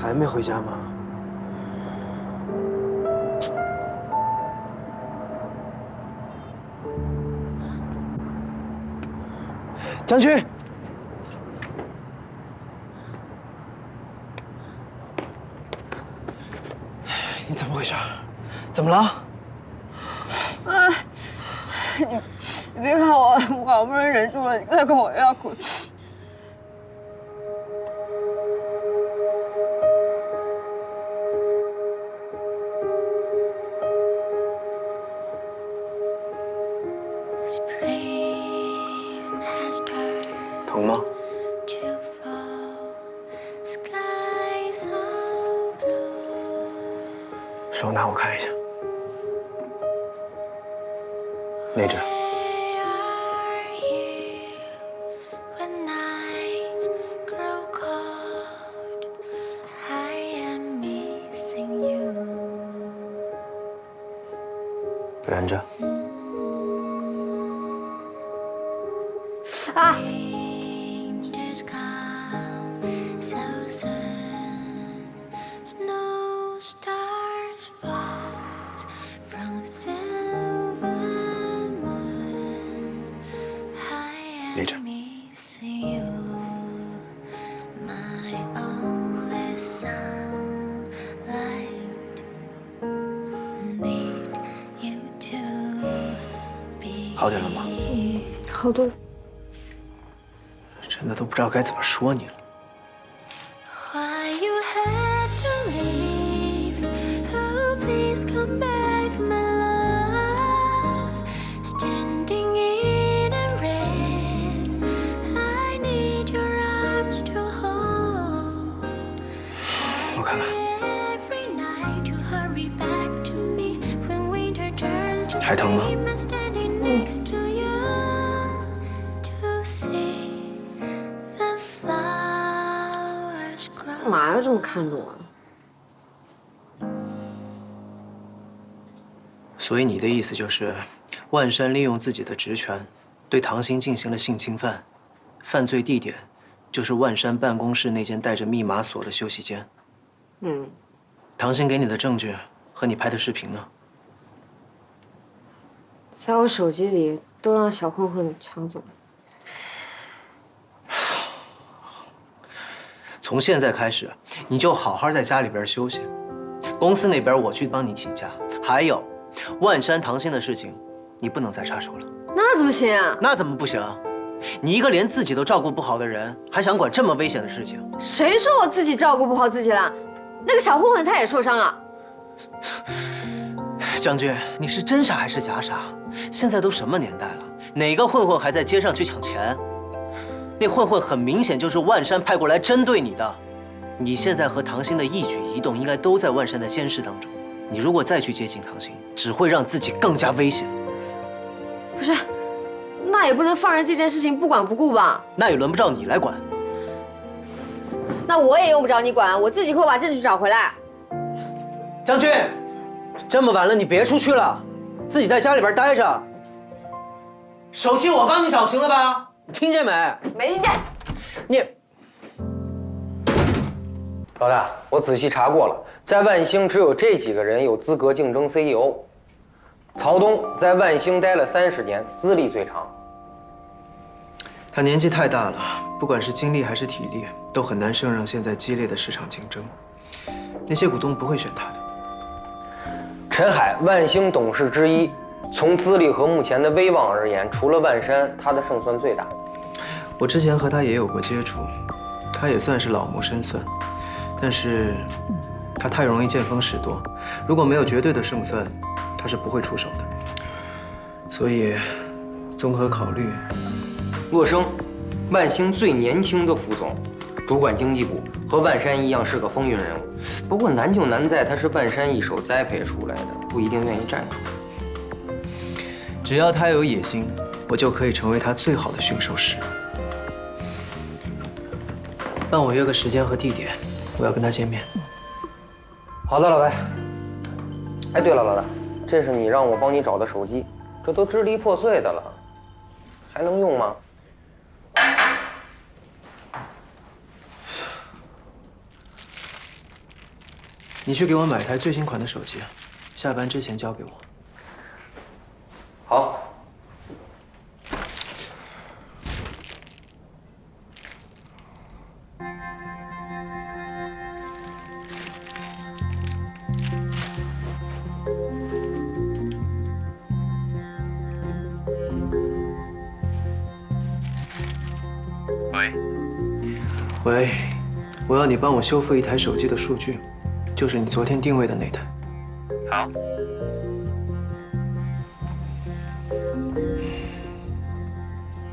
还没回家吗？将军，你怎么回事？怎么了？啊！你你别看我，我好不容易忍住了，你再跟我又要哭。手拿我看一下，那只。忍着。啊！好点了吗？嗯，好多了。真的都不知道该怎么说你了。我还疼吗？干嘛要这么看着我？所以你的意思就是，万山利用自己的职权，对唐鑫进行了性侵犯，犯罪地点就是万山办公室那间带着密码锁的休息间。嗯，唐鑫给你的证据和你拍的视频呢？在我手机里都让小混混抢走了。从现在开始，你就好好在家里边休息，公司那边我去帮你请假。还有，万山唐鑫的事情，你不能再插手了。那怎么行啊？那怎么不行？你一个连自己都照顾不好的人，还想管这么危险的事情？谁说我自己照顾不好自己了？那个小混混他也受伤了。将军，你是真傻还是假傻？现在都什么年代了，哪个混混还在街上去抢钱？那混混很明显就是万山派过来针对你的。你现在和唐鑫的一举一动，应该都在万山的监视当中。你如果再去接近唐鑫，只会让自己更加危险。不是，那也不能放任这件事情不管不顾吧？那也轮不着你来管。那我也用不着你管，我自己会把证据找回来。将军，这么晚了，你别出去了，自己在家里边待着。手机我帮你找，行了吧？你听见没？没听见。你，老大，我仔细查过了，在万兴只有这几个人有资格竞争 CEO。曹东在万兴待了三十年，资历最长。他年纪太大了，不管是精力还是体力，都很难胜任现在激烈的市场竞争。那些股东不会选他的。陈海，万兴董事之一，从资历和目前的威望而言，除了万山，他的胜算最大。我之前和他也有过接触，他也算是老谋深算，但是他太容易见风使舵，如果没有绝对的胜算，他是不会出手的。所以，综合考虑，洛生，万兴最年轻的副总，主管经济部，和万山一样是个风云人物。不过难就难在他是半山一手栽培出来的，不一定愿意站出来。只要他有野心，我就可以成为他最好的驯兽师。帮我约个时间和地点，我要跟他见面。好的，老白。哎，对了，老大，这是你让我帮你找的手机，这都支离破碎的了，还能用吗？你去给我买台最新款的手机，下班之前交给我。好。喂，喂，我要你帮我修复一台手机的数据，就是你昨天定位的那台。好。